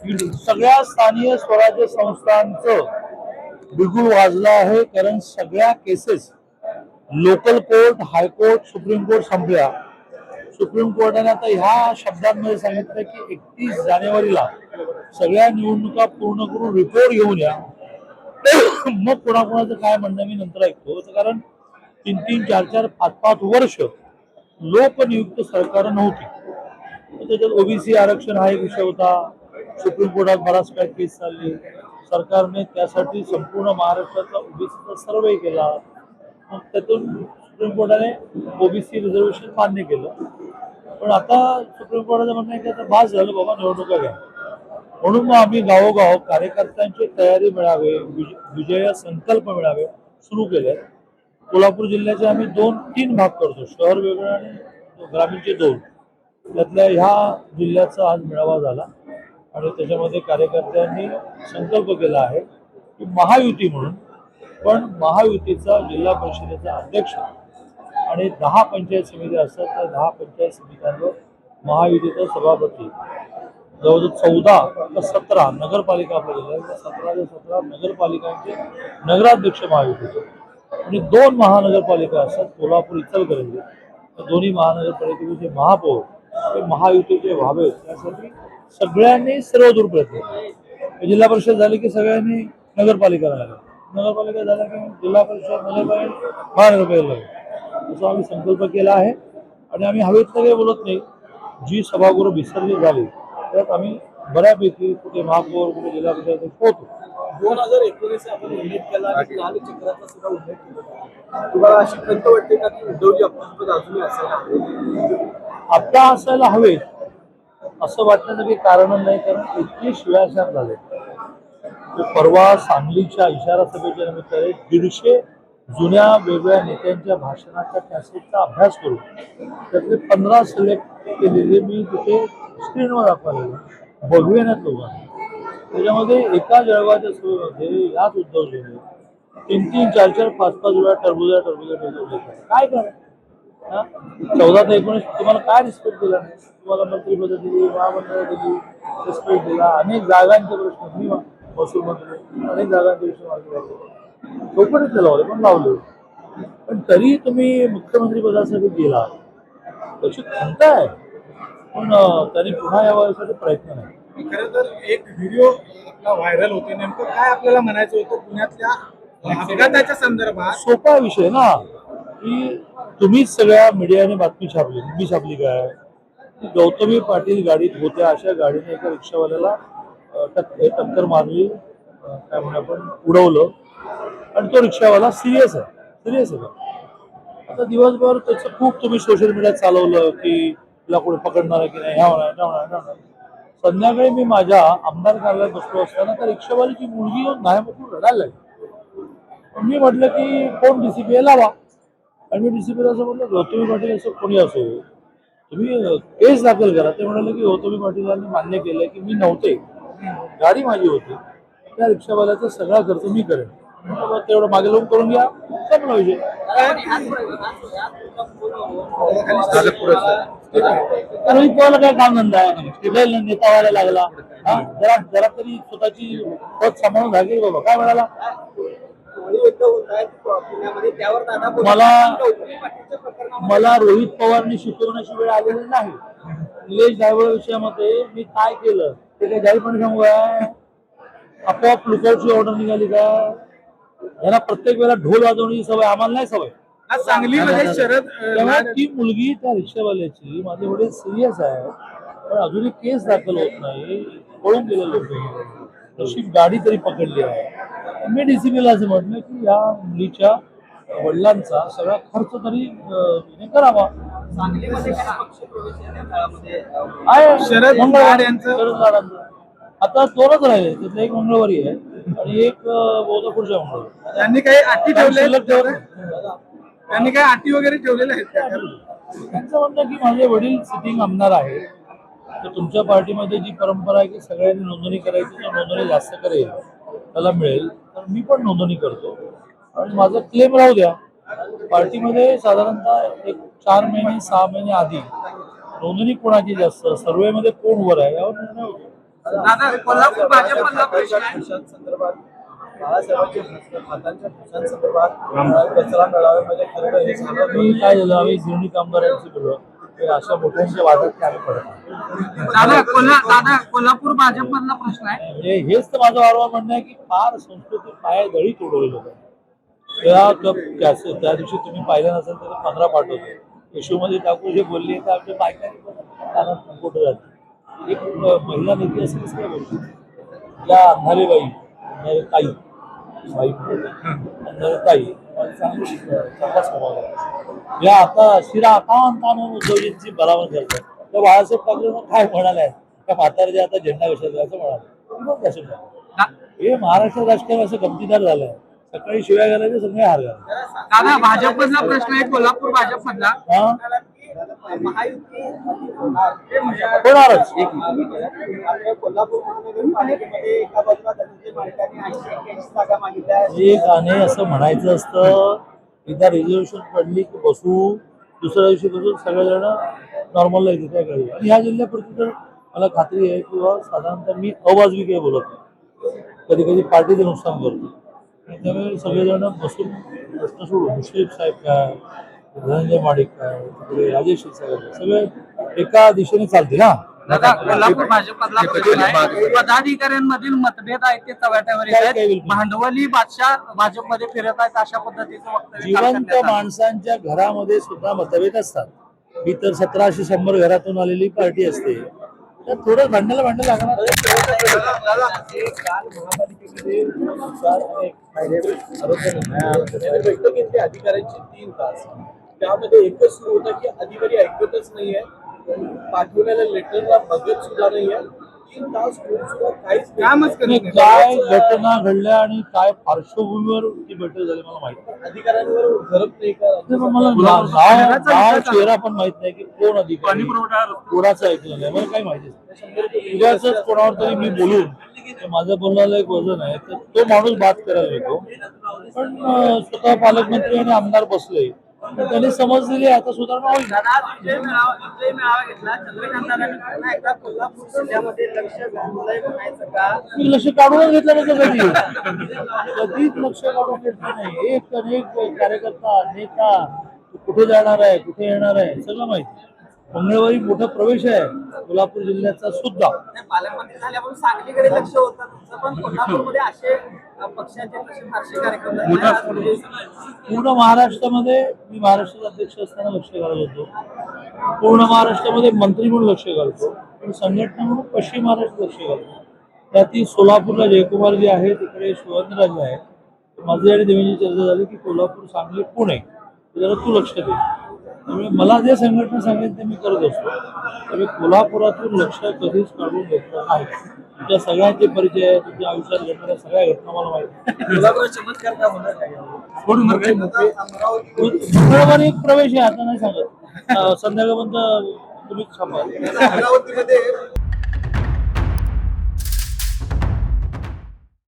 सगळ्या स्थानीय स्वराज्य संस्थांचं बिगुल वाजलं आहे कारण सगळ्या cases local court high court supreme court संपल्या. सुप्रीम कोर्टाने आता ह्या शब्दांमध्ये सांगितलं की एकतीस जानेवारीला सगळ्या निवडणुका पूर्ण करून रिपोर्ट घेऊन या. मग कोणाकोणाचं काय म्हणणं मी नंतर ऐकतो. कारण तीन तीन चार चार पाच पाच वर्ष लोकनियुक्त सरकार नव्हती. तर त्याच्यात ओबीसी आरक्षण हा एक विषय होता. सुप्रीम कोर्टात बराच काय केस चालली. सरकारने त्यासाठी संपूर्ण महाराष्ट्राचा ओबीसीचा सर्वे केला. मग त्यातून सुप्रीम कोर्टाने ओबीसी रिझर्वेशन मान्य केलं. पण आता सुप्रीम कोर्टाचं म्हणणं आहे की आता भास झालं बाबा निवडणुका घ्या. म्हणून मग आम्ही गावोगाव कार्यकर्त्यांची तयारी मिळावे विजय संकल्प मिळावे सुरू केले. कोल्हापूर जिल्ह्याचे आम्ही दोन तीन भाग करतो. शहर वेगळं आणि ग्रामीणचे दोन. त्यातल्या ह्या जिल्ह्याचा आज मेळावा झाला. आणि त्याच्यामध्ये कार्यकर्त्यांनी संकल्प केला आहे की महायुती म्हणून पण महायुतीचा जिल्हा परिषदेचा अध्यक्ष आणि दहा पंचायत समिती असतात त्या दहा पंचायत समित्यांवर महायुतीचा सभापती. जवळजवळ चौदा का सतरा नगरपालिका आपल्याला सतरा ते सतरा नगरपालिकांचे नगराध्यक्ष महायुतीचे आणि दोन महानगरपालिका असतात कोल्हापूर इचलकरंजी. तर दोन्ही महानगरपालिकेचे महापौर हे महायुतीचे व्हावेत त्यासाठी सगळ्यांनी सर्वदूर प्रयत्न जिल्हा परिषद झाली की सगळ्यांनी नगरपालिका लागेल. नगरपालिका झाल्या की जिल्हा परिषद नगरपालिका महानगरपालिका लागेल. असा आम्ही संकल्प केला आहे. आणि आम्ही हवेत काही बोलत नाही. जी सभागृह विसर्जित झाली त्यात आम्ही बऱ्यापैकी कुठे महापौर कुठे जिल्हा परिषद होतो. दोन हजार एकोणीस आपण उल्लेख केला आणि लाल चक्राचा सुद्धा उल्लेख केला. तुम्हाला अशी खंत वाटते का की उद्धवजी अपक्ष अजूनही असायला हवे? आता असायला हवे असं वाटण्याचं काही कारण नाही कारण इतके शिवाशाप झाले. परवा सांगलीच्या इशारा सभेच्या निमित्ताने दीडशे जुन्या वेगळ्या नेत्यांच्या भाषणाच्या कॅसेटचा अभ्यास करू त्यातले पंधरा सिलेक्ट केलेले मी तिथे स्क्रीनवर दाखवलेले बघवेण्यात लोकांना त्याच्यामध्ये एका जळगावच्या सभेमध्ये याच उद्धवजीने तीन तीन चार चार पाच पाच वेळा टरबुजा टरबुजा टरबुजा काय करा? चौदा ते एकोणीस तुम्हाला काय रिस्पेक्ट दिला? नाही तुम्हाला मंत्रिपद दिली महामंडळ दिली रिस्पेक्ट दिला. अनेक जागांचे प्रश्न. मी महसूल मंत्री अनेक जागांचे प्रश्न मागे चौकटीत लावले पण लावले. पण तरी तुम्ही मुख्यमंत्री पदासाठी गेला. त्याची खंत आहे पण त्यांनी पुन्हा यावयासाठी प्रयत्न नाही. खरं तर एक व्हिडिओ आपला व्हायरल होते नेमकं काय आपल्याला म्हणायचं होतं पुण्यातल्या अपघाताच्या संदर्भात? सोपा विषय ना की तुम्हीच सगळ्या मीडियाने बातमी छापली मी छापली काय? गौतमी पाटील गाडीत होत्या अशा गाडीने एका रिक्षावाल्याला हे टक्कर मारली काय म्हणू आपण उडवलं. आणि तो रिक्षावाला सिरियस आहे सिरियस आहे. आता दिवसभर त्याचं खूप तुम्ही सोशल मीडियात चालवलं की तिला कोणी पकडणार आहे की नाही ह्या होणार त्या होणार होणार. संध्याकाळी मी माझ्या आमदार कार्यालयात बसलो असताना त्या रिक्षावालीची मुलगी येऊन नायमुखून रडायला लागली. मी म्हटलं की कोण डी सी डीसीपी लावा? आणि मी डी सी डीसीपीला असं म्हटलं गौतमी पाटील असं कोणी असो तुम्ही केस दाखल करा. ते म्हणाले की हो, गौतमी पाटीलांनी मान्य केलं की मी नव्हते. गाडी माझी होती. त्या रिक्षावाल्याचा सगळा खर्च मी करेन. तेवढं मागे लावून करून घ्या. संपला विषय रोहित पवारला काय काम धंदा आहे? कुठे नेता व्हायला लागला. हा? जरा जरा तरी स्वतःची पद सांभाळून झाली बाबा. काय म्हणाला? मला- मला रोहित पवारनी शिकवण्याची वेळ आलेली नाही. निलेश ड्रायव्हर विषयामध्ये मी काय केलं? ते काही जाहीरपणे सांगू आपोआप लुकआउटची ऑर्डर निघाली का? यांना प्रत्येक वेळेला ढोल वाजवण्याची सवय आम्हाला नाही सवय. आज सांगलीमध्ये शरद तेव्हा ती मुलगी त्या रिक्षावाल्याची माझे वडील सिरियस आहे पण अजूनही केस दाखल होत नाही पळून गेले लोक तशी गाडी तरी पकडली आहे. मी डीसीपीला असं म्हटलं की या मुलीच्या वडिलांचा सगळा खर्च तरी करावा. आहे. शरद मंगळवारी. यांचं-. आता दोनच राहिले त्यातलं एक मंगळवारी आहे. आणि एक पुढच्या मंगळवारी त्यांनी काही अटी ठेवले? त्यांनी काही अटी वगैरे ठेवलेल्या आहेत त्यांचं म्हणणं की माझे वडील सिटिंग आमदार आहे तर तुमच्या पार्टीमध्ये जी परंपरा आहे की सगळ्यांनी नोंदणी करायची तर नोंदणी जास्त करेल. त्याला मिळेल. तर मी पण नोंदणी करतो. आणि माझं क्लेम राहू द्या. पार्टीमध्ये साधारणतः एक चार महिने सहा महिने आधी नोंदणी कोणाची जास्त? सर्वेमध्ये कोण वर आहे? यावर निर्णय होतो. दादा कोल्हापूर भाजपमधला प्रश्न आहे. संदर्भात बाळासाहेबांच्या हातांच्या भुसांसंदर्भात कचरा मेळाव्यामध्ये खरं हे झालं मी काय झालं आम्ही गिरणी कामगारांशी बोललो. तर अशा मोठ्यांच्या वादात आम्ही पडत. नाही. दादा कोल्हा दादा कोल्हापूर भाजपमधला प्रश्न आहे. म्हणजे हेच तर माझं वारंवार म्हणणं आहे की फार संस्कृती पाय दळी तोडवली लोक. त्या त्या- दिवशी तुम्ही पाहिलं नसेल तर पंधरा पाठवतो यशोमध्ये ठाकूर जे बोलली तर आमच्या बायकांनी पण कानात कुठं जाते एक महिला नेती असेल कसं काय बोलते या अंधारे बाई अंधारे ताई बाई अंधारे ताई मला चांगली चांगला स्वभाव. या आता शिरा ताण उद्धवजींची बराबर करतात. तर बाळासाहेब ठाकरे काय म्हणाले? त्या म्हाताऱ्याच्या आता झेंडा कशाचा असं म्हणाले. कसं? हे महाराष्ट्र राजकारण असं गमतीदार झालंय. सकाळी शिव्या घालायचे सगळे हार घालायचे. दादा भाजपमधला प्रश्न आहे कोल्हापूर भाजपमधला. होणारच आणि असं म्हणायचं असतं एकदा रिझर्वेशन पडली की बसू दुसऱ्या दिवशी बसून सगळेजण नॉर्मलला येते त्या कळली आणि ह्या जिल्ह्यापुरती तर मला खात्री आहे किंवा साधारणतः मी अवाजवी काही बोलत नाही. कधी कधी पार्टीचं नुकसान करतो. आणि त्यामुळे सगळेजण बसून प्रश्न सोडून मुश्रीफ साहेब काय? धनंजय माडिक काय तिकडे राजेश साहेब सगळे एका दिशेने चालतील हा दादा कोल्हापूर प्रश्न आहे पदाधिकाऱ्यांमधील मतभेद आहेत ते चव्हाट्यावर येत आहेत. भांडवली बादशाह भाजपमध्ये फिरत आहेत अशा पद्धतीचं वक्तव्य जिवंत. माणसांच्या घरामध्ये सुद्धा मतभेद असतात मी तर सतराशे शंभर घरातून आलेली पार्टी असते तर थोडं भांडायला भांडण लागणार हे अधिकाऱ्यांची तीन तास त्यामध्ये एकच सुरू होतं की अधिकारी ऐकतच नाहीये पाठवलेल्या लेटरला बघत सुद्धा नाहीये तीन तास होऊन सुद्धा काहीच नाही. कामच करत आणि काय घटना घडल्या आणि काय पार्श्वभूमीवर ती बैठक झाली मला माहिती नाही. अधिकाऱ्यांवर घरत नाही का? ते पण मला नाव नाव- नाव चेहरा पण माहीत नाही की कोण अधिकारी कोणाचं ऐकलं नाही. मला काही माहिती नाही. उगाच कोणावर तरी मी बोलून ते माझं बोलण्याला एक वजन आहे. तर तो माणूस बात करायला येतो. पण अं, स्वतः पालकमंत्री आणि आमदार बसले. तर त्यांनी समज दिली आता सुधारणा होईल. मी लक्ष काढूनच घेतलं नव्हतं कधी. कधीच लक्ष काढून घेतलं नाही. एक अनेक कार्यकर्ता नेता कुठे जाणार आहे कुठे येणार आहे सगळं माहिती. मंगळवारी मोठा प्रवेश आहे कोल्हापूर जिल्ह्याचा सुद्धा. ते पालकमंत्री झाल्यापासून सांगलीकडे लक्ष होतं तुमचं पण कोल्हापूरमध्ये असे अ, पक्षाचे तसे फारसे कार्यक्रम झाले. आज पूर्ण महाराष्ट्रामध्ये मी महाराष्ट्राचा अध्यक्ष असताना लक्ष घालत होतो. पूर्ण महाराष्ट्रामध्ये मंत्री म्हणून लक्ष घालतो. पण संघटना म्हणून पश्चिम महाराष्ट्र लक्ष घालतो. त्यातील सोलापूरला जयकुमार जे आहे तिकडे शिवराज आहे माझी आणि देवेंची चर्चा झाली की कोल्हापूर सांगली पुणे. जरा तू लक्ष दे. त्यामुळे मला जे संघटना सांगेल ते मी करत असतो. त्यामुळे कोल्हापुरातून लक्ष कधीच काढून घेतलं नाही. तुमच्या सगळ्यांचे परिचय आहे तुमच्या आयुष्यात घडणाऱ्या सगळ्या घटना मला माहिती मंगळवारी एक प्रवेश आहे आता नाही सांगत. संध्याकाळपर्यंत तुम्ही अमरावतीमध्ये